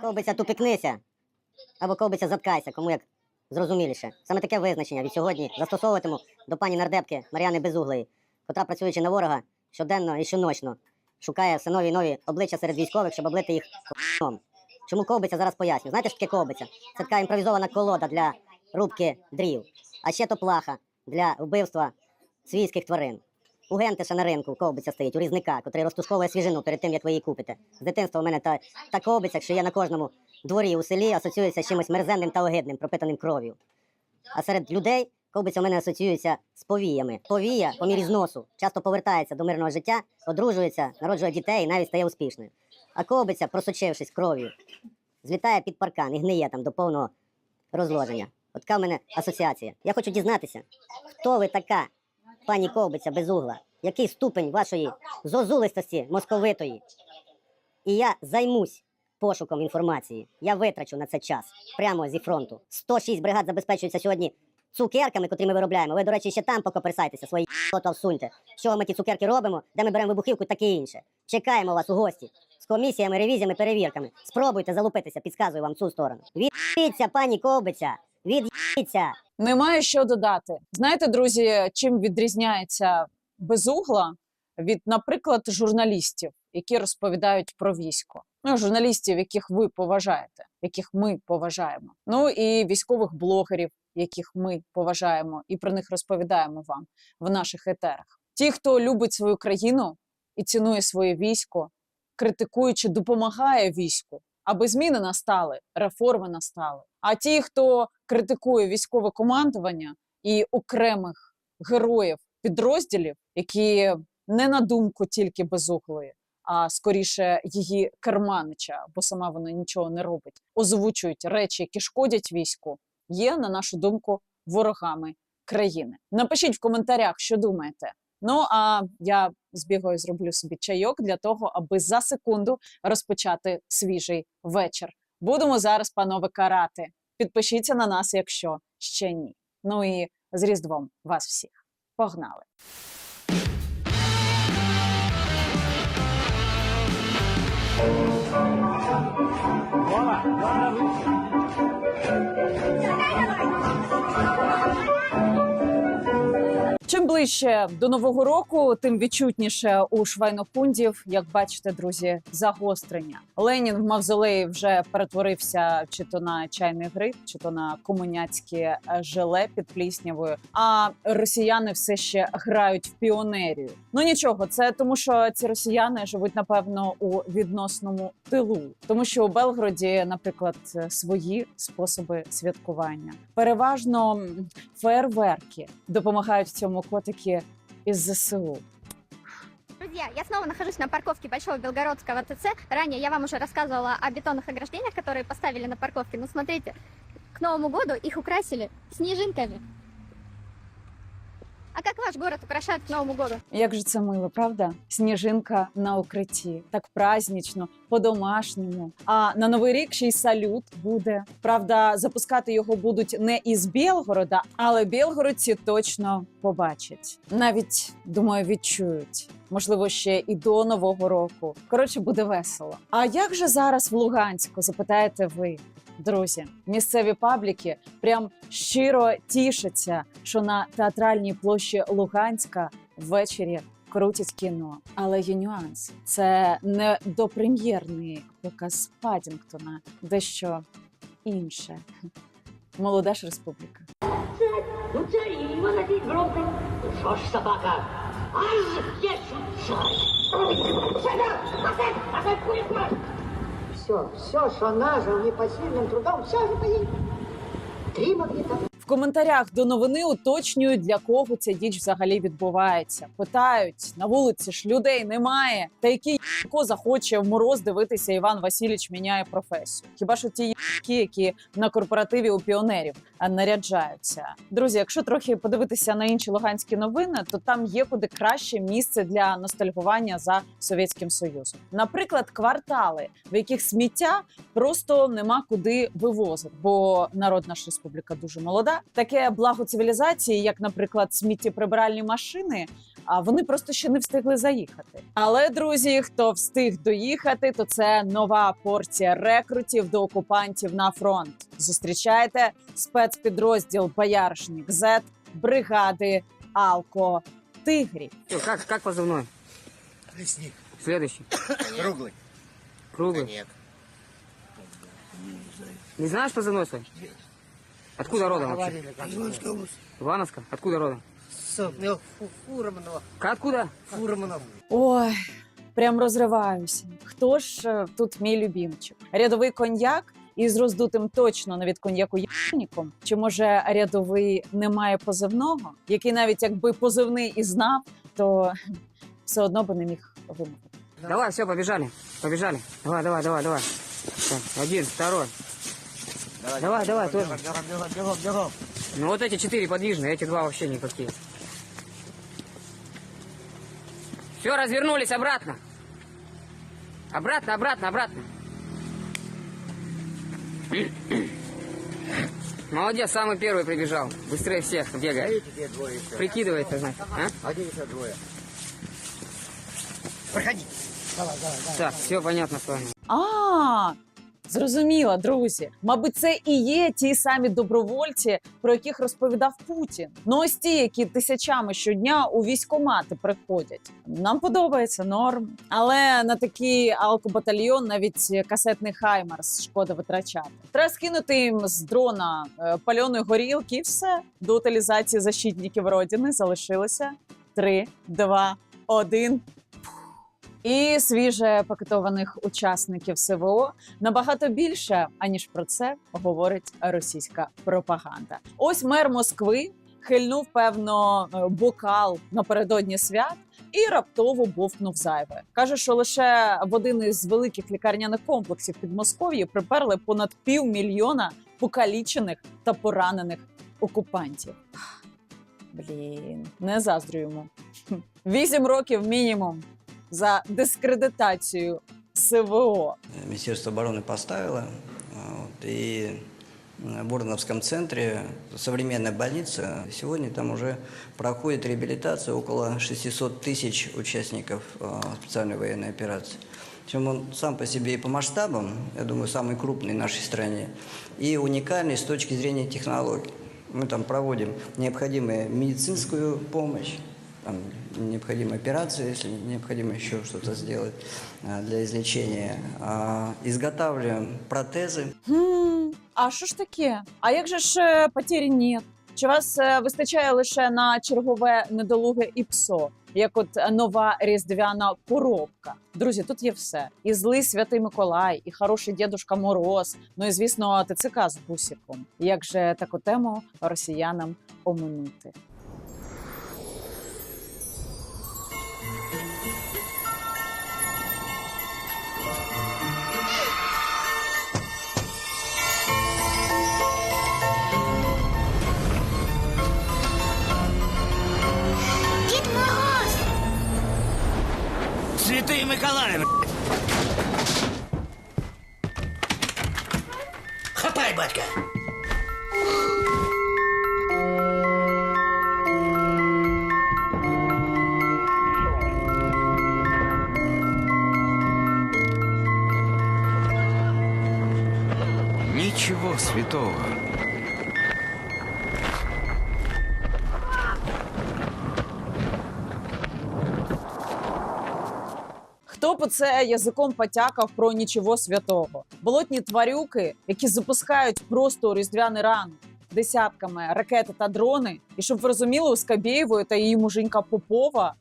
Ковбиця тупікнися. Або ковбиця заткайся, кому як зрозуміліше. Саме таке визначення від сьогодні застосовуватиму до пані нардепки Мар'яни Безуглої, котра, працюючи на ворога, щоденно і щоночно шукає все нові нові обличчя серед військових, щоб облити їх ***ом. Чому ковбиця зараз поясню? Знаєте, що таке ковбиця? Це така імпровізована колода для рубки дрів, а ще то плаха для вбивства свійських тварин. У гентиша на ринку ковбиця стоїть, у різника, котрий розтушковує свіжину перед тим, як ви її купите. З дитинства у мене та, та ковбиця, що є на кожному дворі у селі, асоціюється з чимось мерзенним та огидним, пропитаним кров'ю. А серед людей ковбиця у мене асоціюється з повіями. Повія, по мірі зносу, часто повертається до мирного життя, одружується, народжує дітей і навіть стає успішною. А ковбиця, просочившись кров'ю, злітає під паркан і гниє там до повного розложення. От така в мене асоціація. Я хочу дізнатися, хто ви така, пані ковбиця безугла, який ступень вашої зозулистості московитої. І я займусь пошуком інформації. Я витрачу на це час прямо зі фронту. 106 бригад забезпечуються сьогодні цукерками, котрі ми виробляємо. Ви, до речі, ще там покоперсайтеся, свої то всуньте. Чого ми ті цукерки робимо, де ми беремо вибухівку, таке інше. Чекаємо вас у гості з комісіями, ревізіями, перевірками. Спробуйте залупитися, підказую вам цю сторону. Від'їться, пані ковбиця! Від'їться! Немає що додати. Знаєте, друзі, чим відрізняється безугла від, наприклад, журналістів, які розповідають про військо. Ну, журналістів, яких ви поважаєте, яких ми поважаємо. Ну і військових блогерів, яких ми поважаємо, і про них розповідаємо вам в наших етерах. Ті, хто любить свою країну і цінує своє військо, критикуючи, допомагає війську, аби зміни настали, реформи настали. А ті, хто критикує військове командування і окремих героїв підрозділів, які не на думку тільки безуглої, а скоріше її керманича, бо сама вона нічого не робить, озвучують речі, які шкодять війську, є, на нашу думку, ворогами країни. Напишіть в коментарях, що думаєте. Ну а я збігаю, зроблю собі чайок для того, аби за секунду розпочати свіжий вечір. Будемо зараз, панове, карати. Підпишіться на нас, якщо ще ні. Ну і з Різдвом вас всіх. Погнали! Чим ближче до нового року, тим відчутніше у швайнопундів, як бачите, друзі, загострення. Ленін в мавзолеї вже перетворився чи то на чайний гриб, чи то на комуняцьке желе під пліснявою. А росіяни все ще грають в піонерію. Ну нічого, це тому, що ці росіяни живуть напевно у відносному тилу, тому що у Белгороді, наприклад, свої способи святкування. Переважно фейерверки допомагають в цьому котики із ЗСУ. Друзья, я снова нахожусь на парковке Большого Белгородского ТЦ. Ранее я вам уже рассказывала о бетонных ограждениях, которые поставили на парковке. Ну, смотрите, к Новому году их украсили снежинками. Ваш город украшают к Новому году? Як же це мило, правда? Сніжинка на укритті, так празднічно, по-домашньому. А на новий рік ще й салют буде. Правда, запускати його будуть не із Білгорода, але білгородці точно побачать. Навіть думаю, відчують. Можливо, ще і до нового року. Коротше, буде весело. А як же зараз в Луганську? Запитаєте ви? Друзі, місцеві пабліки прям щиро тішаться, що на театральній площі Луганська ввечері крутять кіно. Але є нюанс: це не допрем'єрний показ Падінгтона, дещо інше. Молода ж республіка. Ну царь его надеть громко. Что ж, собака, аж есть царь. Сюда, назад, курит мать. Все, все, що нажив непосильним трудом, все же поїдь. Три магніта. В коментарях до новини уточнюють, для кого ця діч взагалі відбувається. Питають на вулиці ж людей немає. Та який ко захоче в мороз дивитися, Іван Васильович міняє професію. Хіба що ті які, які на корпоративі у піонерів наряджаються. Друзі, якщо трохи подивитися на інші луганські новини, то там є куди краще місце для ностальгування за совєтським союзом. Наприклад, квартали, в яких сміття просто нема куди вивозити, бо народна ж республіка дуже молода. Таке благо цивілізації, як, наприклад, сміттєприбиральні машини. А вони просто ще не встигли заїхати. Але друзі, хто встиг доїхати, то це нова порція рекрутів до окупантів на фронт. Зустрічайте спецпідрозділ Бояршник З бригади Алко Тигрів. Как, как позывной? Лесник. Следующий. Круглый. Круглый. Нет. Не знаешь позывной свой? Откуда родом вообще? Говорили, как Ивановская область. Ивановска? Откуда родом? С ну, Фу- Фурманова. Ка- Откуда? Фурманов. Ой, прям розриваюся. Хто ж е, тут мій любімчик? Рядовий коньяк із роздутим точно не від коньяку ябником? Чи може рядовий не має позивного, який навіть якби позивний і знав, то все одно би не міг вимовити. Давай, все, побежали. Побежали. Давай, давай, давай, давай. Так, один, второй. Давай, давай, тоже. Бегом, бегом, бегом, бегом. Ну вот эти четыре подвижные, эти два вообще никакие. Все, развернулись обратно. Обратно, обратно, обратно. Молодец, самый первый прибежал. Быстрее всех бегает. Прикидывается, значит. А? Один еще двое. Проходи. Давай, давай, давай. Так, все понятно с вами. А, зрозуміла, друзі. Мабуть, це і є ті самі добровольці, про яких розповідав Путін. Ну ось ті, які тисячами щодня у військомати приходять. Нам подобається норм. Але на такий алкобатальйон навіть касетний хаймарс шкода витрачати. Треба скинути їм з дрона е, пальоної горілки, і все до утилізації защитників родини залишилося три, два, один. І свіже пакетованих учасників СВО набагато більше, аніж про це говорить російська пропаганда. Ось мер Москви хильнув певно е, бокал напередодні свят. І раптово бовкнув зайве. Каже, що лише в один із великих лікарняних комплексів Підмосков'ї приперли понад півмільйона покалічених та поранених окупантів. Блін, не заздрю йому. Вісім років мінімум за дискредитацію СВО. Министерство обороны поставило. Вот, и в Бурновском центре современная больница. Сегодня там уже проходит реабилитация около 600 тысяч участников э, специальной военной операции. Причем он сам по себе и по масштабам, я думаю, самый крупный в нашей стране, и уникальный с точки зрения технологий. Мы там проводим необходимую медицинскую помощь, там, необходимые операции, если необходимо еще что-то сделать а, для излечения. Изготавливаем протезы. Хм, а що ж таке? А як же ж е, потері нет? Чи вас е, вистачає лише на чергове недолуге іпсо, як от нова різдвяна коробка? Друзі, тут є все: і злий святий Миколай, і хороший дідушка Мороз. Ну і звісно, ТЦК з бусиком. Як же таку тему росіянам оминути? Святые Миколай! Хапай, батька. це язиком потякав про нічого святого? Болотні тварюки, які запускають просто у різдвяний ранок десятками ракети та дрони. І щоб ви розуміли, у Скабєєвої та її муженька Попова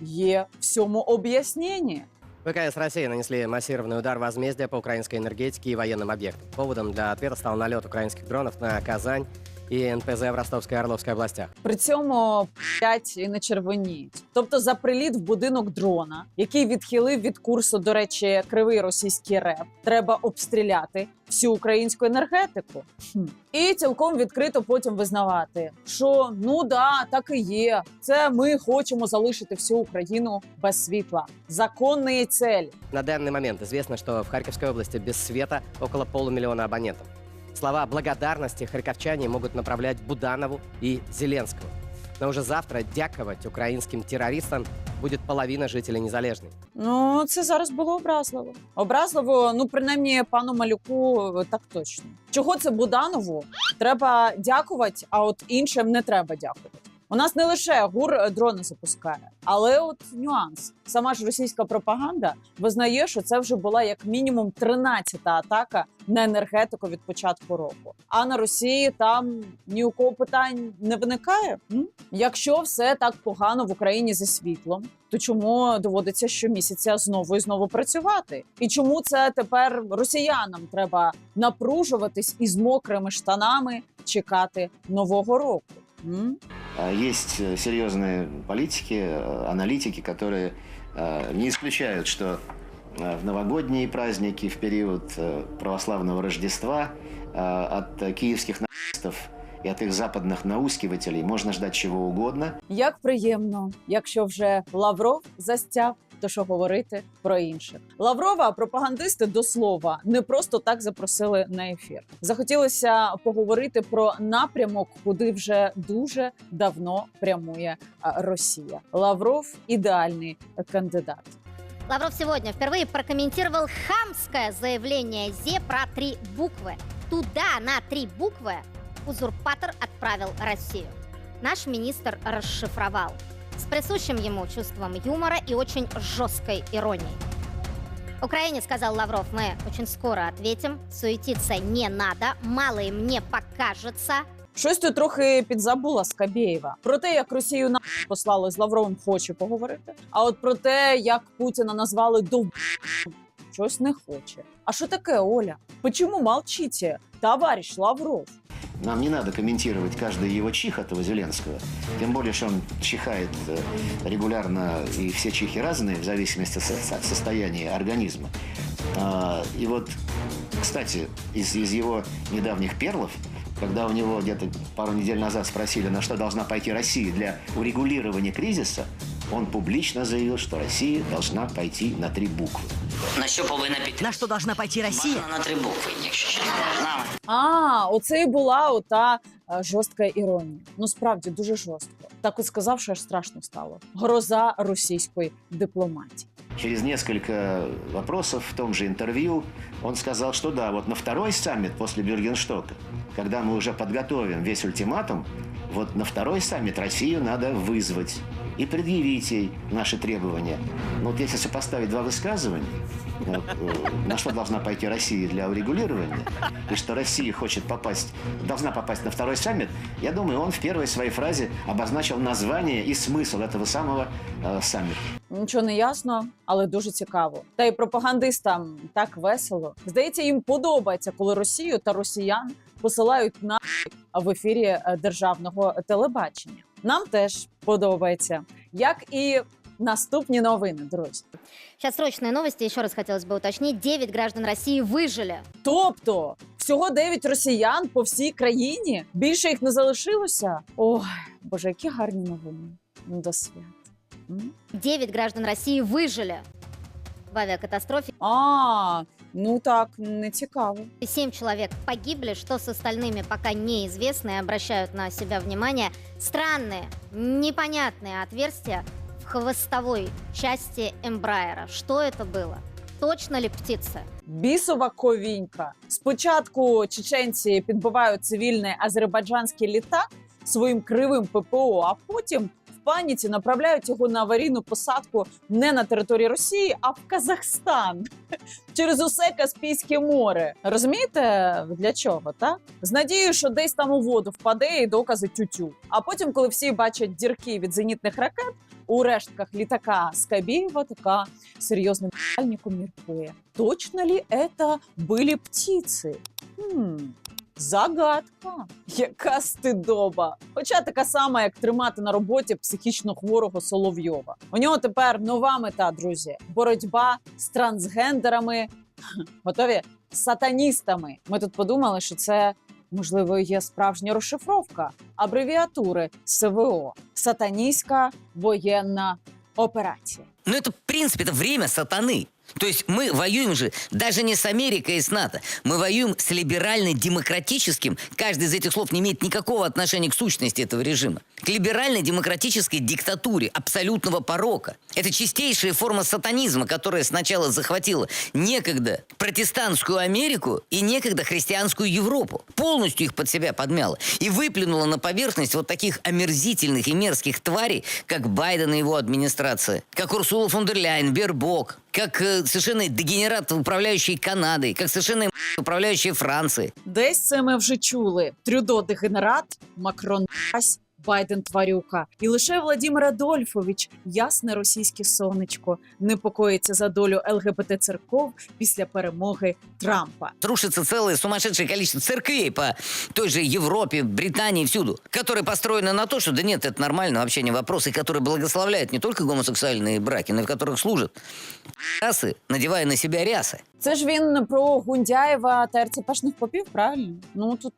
є всьому об'яснення. ВКС России нанесли массированный удар возмездия по украинской энергетике и военным объектам. Поводом для ответа стал налет украинских дронов на Казань и НПЗ в Ростовской и Орловской областях. При цьому п'ять і не червоніють. Тобто за приліт в будинок дрона, який відхилив від курсу, до речі, кривий російський реп, треба обстріляти всю українську енергетику. Хм. І цілком відкрито потім визнавати, що ну да, так і є. Це ми хочемо залишити всю Україну без світла. Законні цель. На данный момент известно, что в Харьковской области без света около полумиллиона абонентов. Слова благодарности харьковчане могут направлять Буданову и Зеленскому. Но уже завтра дяковать украинским террористам будет половина жителей Незалежной. Ну, це зараз було образливо. Образливо, ну принаймні пану малюку е, так точно. Чого це Буданову? Треба дякувати, а от іншим не треба дякувати. У нас не лише гур е, дрони запускає, але от нюанс. Сама ж російська пропаганда визнає, що це вже була як мінімум 13-та атака на енергетику від початку року. А на Росії там ні у кого питань не виникає. М? Якщо все так погано в Україні зі світлом, то чому доводиться щомісяця знову і знову працювати? І чому це тепер росіянам треба напружуватись із мокрими штанами чекати нового року? М? А Есть э, серьезные политики, э, аналитики, которые э, не исключают, что э, в новогодние праздники, в период э, православного Рождества э, от э, киевских нацистов и от их западных наускивателей можно ждать чего угодно. Як приємно, якщо вже Лавров застяв, то що говорити про інших. Лаврова пропагандисти до слова не просто так запросили на ефір. Захотілося поговорити про напрямок, куди вже дуже давно прямує а, Росія. Лавров ідеальний кандидат. Лавров сегодня впервые прокомментировал хамское заявление ЗЕ про три буквы. Туда на три буквы узурпатор отправил Россию. Наш министр расшифровал с присущим ему чувством юмора и очень жесткой иронией. Украине, сказал Лавров, мы очень скоро ответим. Суетиться не надо, мало им не покажется. Щось тут трохи підзабула Скабєєва. Про те, як Росію на послали з Лавровим, хоче поговорити. А от про те, як Путіна назвали дов... щось не хоче. А що таке, Оля? Почему молчите, товарищ Лавров? Нам не надо комментировать каждый его чих этого Зеленского. Тем более, что он чихает э, регулярно, и все чихи разные, в зависимости от состояния организма. А, И вот, кстати, из, из его недавних перлов, когда у него где-то пару недель назад спросили, на что должна пойти Россия для урегулирования кризиса, он публично заявил, что Россия должна пойти на три буквы. На що повинна піти? На що должна пойти Росія? Бажано на три букви, якщо чесно. На. А, оце і була ота е, жорстка іронія. Ну справді дуже жорстко. Так от сказав, що аж страшно стало. Гроза російської дипломатії. Через несколько вопросов в том же интервью он сказал, что да, вот на второй саммит после Бюргенштока, когда мы уже подготовим весь ультиматум, вот на второй саммит Россию надо вызвать и предъявить ей наши требования. Но вот если сопоставить два высказывания, вот, э, на что должна пойти Россия для урегулирования, и что Россия хочет попасть, должна попасть на второй саммит, я думаю, он в первой своей фразе обозначил название и смысл этого самого э, саммита. Нічого не ясно, але дуже цікаво. Та й пропагандистам так весело. Здається, їм подобається, коли Росію та росіян посилають на в ефірі е, державного телебачення. Нам теж подобається, як і наступні новини, друзі. Сейчас срочные новости, еще раз хотелось бы уточнить. 9 граждан России выжили. Тобто всього 9 росіян по всій країні. Більше їх не залишилося. Ой, боже, які гарні новини. Ну, До свят. М? 9 граждан России выжили в авиакатастрофе. А, ну так, не цікаво. И Семь человек погибли, что с остальными пока неизвестно и обращают на себя внимание странные, непонятные отверстия в хвостовой части Эмбрайера. Что это было? Точно ли птица? Бісова ковінька. Спочатку чеченці підбивають цивільний азербайджанський літак своїм кривим ППО, а потім в паніці направляють його на аварійну посадку не на території Росії, а в Казахстан через усе Каспійське море. Розумієте для чого? Та з надією, що десь там у воду впаде і докази тютю. А потім, коли всі бачать дірки від зенітних ракет у рештках літака Скабєєва, така серйозним начальником міркує. Точно ли это были птицы? Хм. Загадка, яка стидоба. Хоча така сама, як тримати на роботі психічно хворого Соловйова. У нього тепер нова мета, друзі: боротьба з трансгендерами, готові сатаністами. Ми тут подумали, що це можливо є справжня розшифровка абревіатури СВО сатаністська воєнна операція. Ну это, в принципе, это время сатаны. То есть мы воюем же даже не с Америкой и с НАТО. Мы воюем с либерально-демократическим, каждый из этих слов не имеет никакого отношения к сущности этого режима, к либерально-демократической диктатуре абсолютного порока. Это чистейшая форма сатанизма, которая сначала захватила некогда протестантскую Америку и некогда христианскую Европу. Полностью их под себя подмяла и выплюнула на поверхность вот таких омерзительных и мерзких тварей, как Байден и его администрация, как Урсула фон дер Ляйен, Бербок, как э, совершенно дегенерат, управляющий Канадой, как совершенно управляющий Франции. Десь це ми вже чули: Трюдо дегенерат, Макрон мразь, Байден тварюка. І лише Владимир Адольфович, ясне російське сонечко, непокоїться за долю ЛГБТ церков після перемоги Трампа. Рушится целое сумасшедшее количество церквей по той же Европе, Британии, всюду, которые построены на то, что да нет, это нормально, вообще не вопрос, и которые благословляют не только гомосексуальные браки, но и в которых служат расы, надевая на себя рясы. Це ж він про Гундяєва та РЦПшних попів, правильно? Ну тут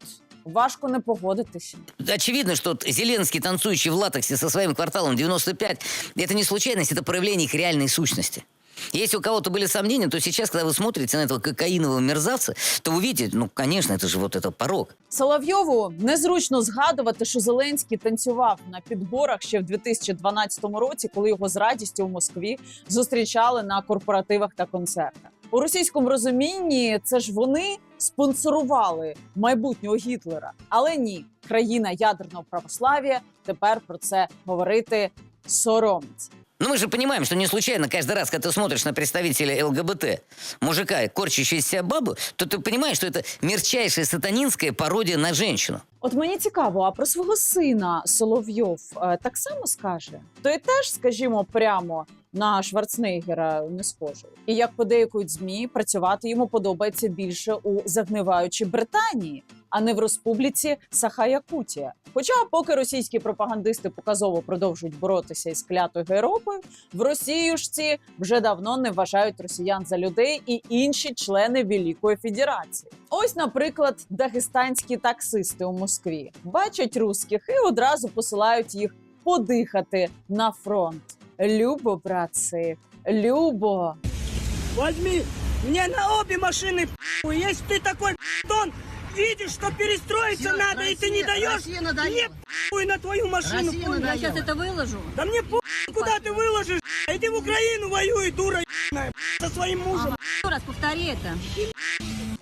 важко не погодитися. Очевидно, что Зеленский, танцующий в латексе со своим кварталом 95, это не случайность, это проявление их реальной сущности. Если у кого-то были сомнения, то сейчас, когда вы смотрите на этого кокаинового мерзавца, то вы видите, ну, конечно, это же вот это порог. Соловйову незручно згадувати, що Зеленський танцював на підборах ще в 2012 році, коли його з радістю у Москві зустрічали на корпоративах та концертах. У російському розумінні це ж вони спонсорували майбутнього Гітлера. Але ні, країна ядерного православ'я тепер про це говорити соромиться. Но мы же понимаем, что не случайно каждый раз, когда ты смотришь на представителя ЛГБТ, мужика, корчащего из себя бабу, то ты понимаешь, что это мерчайшая сатанинская пародия на женщину. От мені цікаво, а про свого сина Соловйов е, так само скаже? Той теж, скажімо, прямо на Шварценеггера не схожий. І як подейкують змі, працювати йому подобається більше у загниваючій Британії, а не в республіці Саха-Якутія. Хоча, поки російські пропагандисти показово продовжують боротися із клятою Європою, в Росіюшці вже давно не вважають росіян за людей і інші члени Великої Федерації. Ось, наприклад, дагестанські таксисти у Москві бачать русських і одразу посилають їх подихати на фронт. Любо, братці, любо. Возьми, мне на обе машины похуй. Если ты такой тон, видишь, что перестроиться надо, и ты не даешь, мне похуй на твою машину. понял? Я сейчас это выложу. Да мне похуй, куда ты выложишь. Иди в Украину воюй, дура ебаная, со своим мужем. Еще раз повтори это.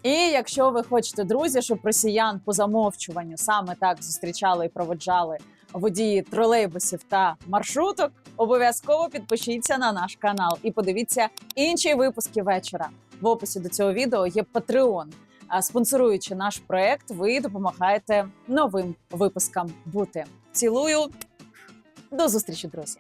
І якщо ви хочете, друзі, щоб росіян по замовчуванню саме так зустрічали і проводжали водії тролейбусів та маршруток, обов'язково підпишіться на наш канал і подивіться інші випуски вечора. В описі до цього відео є Patreon. Спонсоруючи наш проект, ви допомагаєте новим випускам бути. Цілую. До зустрічі, друзі!